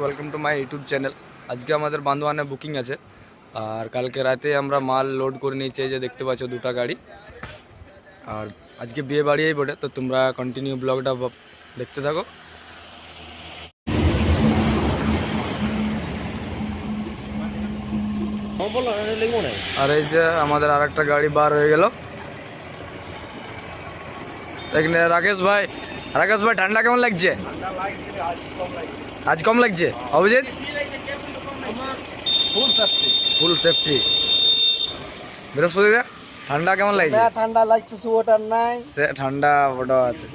Welcome to my YouTube channel আজকে আমাদের বান্ধবানে booking আছে। আর কালকে রাতে আমরা মাল লোড করে নিয়েছি যে দেখতে পাচ্ছ দুটো গাড়ি। আর আজকে বিয়ে বাড়িয়েই বটে, তো তোমরা কন্টিনিউ ব্লগটা দেখতে থাকো। আর এই যে আমাদের আর একটা গাড়ি বার হয়ে গেল। রাকেশ ভাই। রাকেশ ভাই, ঠান্ডা কেমন লাগছে? আজ কম লাগছে? Abhijit? Full safety full safety Brihaspati দা ঠান্ডা কেমন লাগছে? ঠান্ডা লাগছে সোয়েটার নাই। সে ঠান্ডা ওটাও আছে।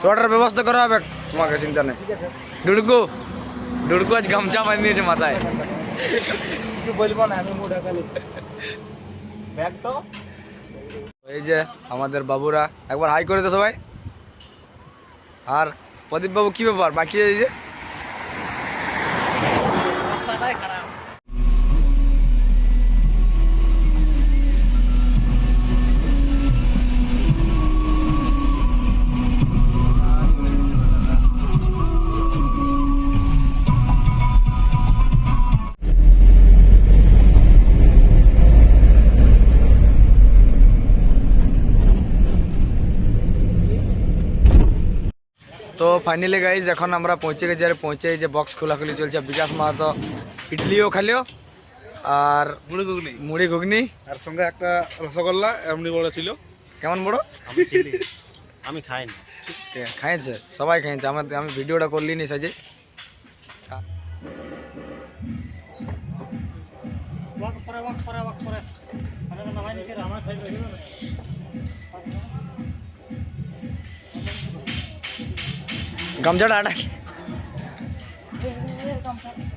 সোয়েটার ব্যবস্থা করা হবে তোমাকে চিন্তা নেই। ডুডকু ডুডকু আজ গামছা বাঁধ দিয়েছে মাথায়। কিছু বলব না আমি মুড়ে খালি। ব্যাগটা এই যে আমাদের বাবুরা একবার হাই করে দে সবাই। আর প্রদীপ বাবু কি ব্যাপার? বাকি এই যে রাস্তাটাই খারাপ তো ফাইনালি গাইজ এখন আমরা পৌঁছে গেছি আর পৌঁছে এই যে বক্স খোলাখুলি চলছে বিকাশ মাহাতো ইডলিও খালিও আর মুড়ি ঘুগনি। মুড়ি ঘুগনি। আর সঙ্গে একটা রসগোল্লা এমনি বড় ছিল। কেমন বড়? আমি চিনি। আমি খাই না। কে, খাইছে? সবাই খাইছে। আমার আমি ভিডিওটা করলি নি সাজে গামছাটা আটাক খাইলে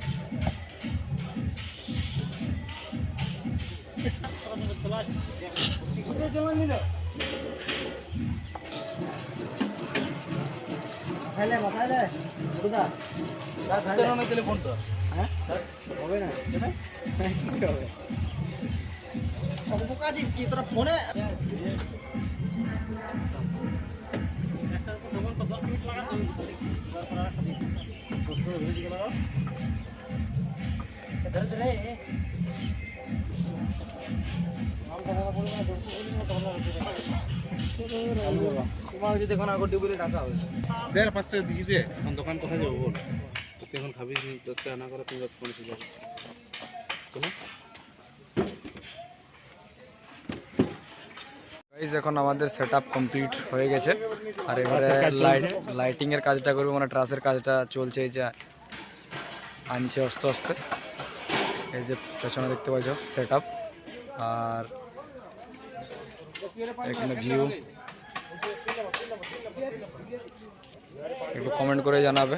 মাথায় রে মুড়া খাইলে আমি তেলে ফোন তো হ্যাঁ? যদি এখন আগর ডিবুলে ডাকা হবে দেড় পাঁচ টাকা দিয়ে দে। এখন দোকান কোথায় যাব বল? তুই এখন খাবি না করে তুমি এখন আমাদের সেট আপ কমপ্লিট হয়ে গেছে। আর এবারে লাইট লাইটিং এর কাজটা করব মানে ট্রাসের কাজটা চলছে এই যে আনছে আস্তে আস্তে এই যে পেছনে দেখতে পাচ্ছ সেট আর এখানে ভিউ একটু কমেন্ট করে জানাবে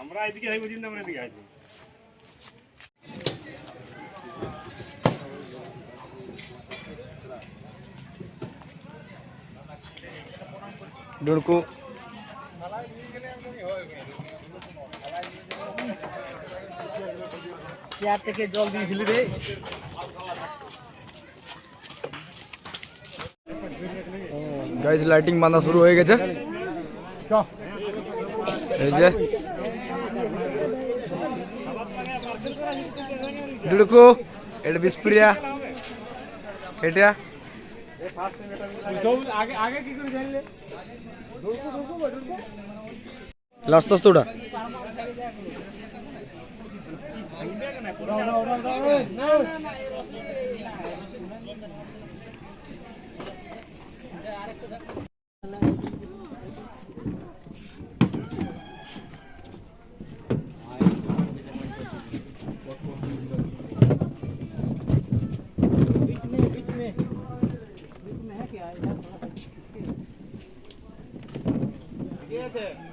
আমরা এদিকে আইবো চিন্তা আমরা এদিকে আইবো ডুড়কু চেয়ার থেকে জল দিয়ে ফেলি রে গাইজ লাইটিং বাঁধা শুরু হয়ে গেছে এই যে ডুড়কু এটা বিস্প্রিয়া এটা লাস্ট আস্তে ওটা Yeah,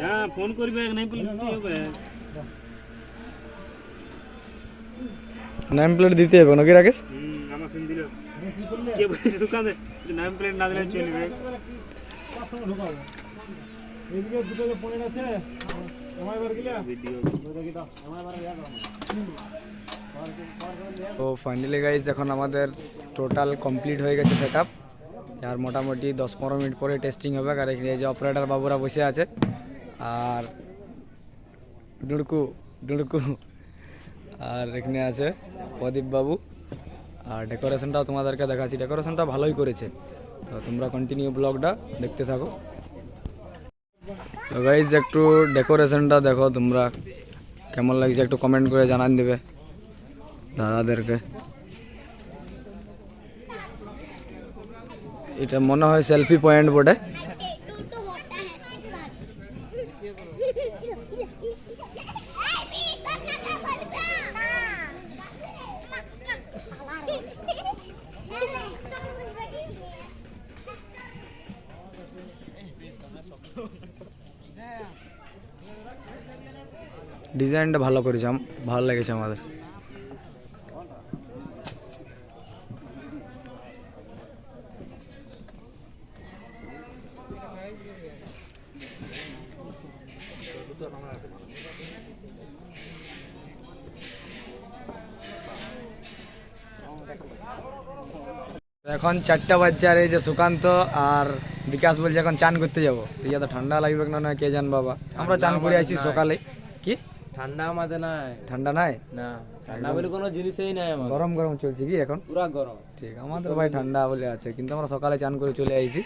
না ফোন করবে নাই বলে কি হবে। নেম প্লেট দিতে হবে নাকি রাকেশ? আমার শুন দিল। কে বলছে দোকানে নাম প্লেট না দিলে চলবে। এদিকে দুটো যে পয়েন্ট আছে আমার বার গিলা ভিডিও তো ফাইনালি গাইজ এখন আমাদের টোটাল কমপ্লিট হয়ে গেছে সেট আপ আর মোটামুটি দশ পনেরো মিনিট পরে টেস্টিং হবে। আর এখানে যে অপারেটর বাবুরা বসে আছে। আর ডুড়কু ডুড়কু। আর এখানে আছে প্রদীপ বাবু। আর ডেকোরেশনটাও তোমাদেরকে দেখাচ্ছি। ডেকোরেশনটা ভালোই করেছে। তো তোমরা কন্টিনিউ ব্লগটা দেখতে থাকো। তো গাইজ একটু ডেকোরেশনটা দেখো তোমরা। কেমন লাগছে একটু কমেন্ট করে জানান দেবে দাদাদেরকে। এটা মনে হয় সেলফি পয়েন্ট বটে। ডিজাইনটা ভালো করেছে ভালো লেগেছে আমাদের। এখন চারটা বাচ্চা আর এই যে সুকান্ত আর বিকাশ বলছে এখন চান করতে যাব। তুই তো ঠান্ডা লাগবে না না কে জান বাবা। আমরা চান করে আসি সকালে। কি? ঠান্ডা আমাদের নাই। ঠান্ডা নাই? না ঠান্ডা বলে কোনো জিনিসই নাই আমার গরম গরম চলছে কি এখন? পুরা গরম। ঠিক আমাদের ভাই ঠান্ডা বলে আছে কিন্তু আমরা সকালে চান করে চলে আইছি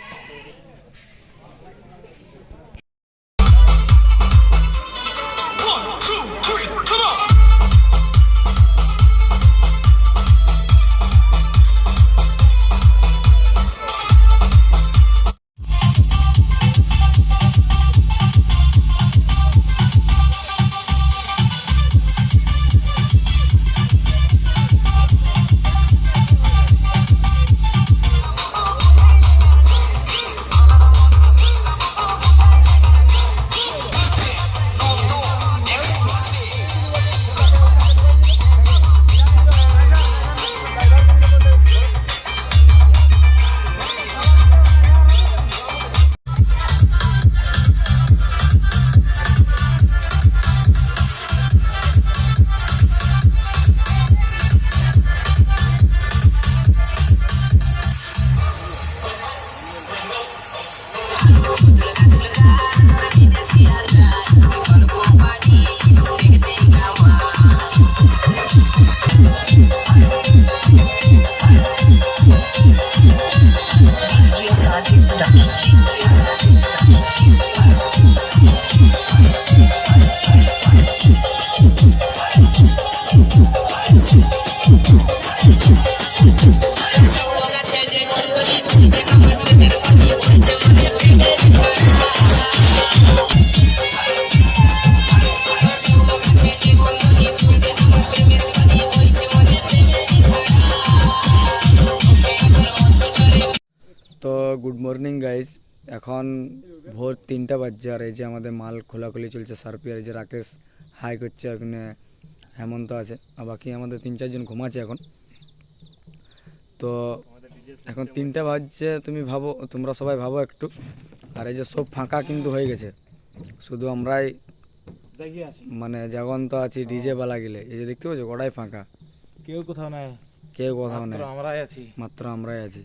গুড মর্নিং গাইজ এখন ভোর তিনটা বাজছে আর এই যে আমাদের মাল খোলাখুলি চলছে। সার্পি আর এই যে রাকেশ হাই করছে ওখানে হেমন্ত আছে আর বাকি আমাদের তিন চারজন ঘুমাচ্ছে এখন। তো এখন তিনটা বাজছে তুমি ভাবো তোমরা সবাই ভাবো একটু। আর এই যে সব ফাঁকা কিন্তু হয়ে গেছে। শুধু আমরাই মানে জাগন্ত আছি ডিজে বালা গেলে। এই যে দেখতে পাচ্ছ গোটাই ফাঁকা। কেউ কোথাও নাই। কেউ কোথাও নেই। আমরাই আছি। মাত্র আমরাই আছি।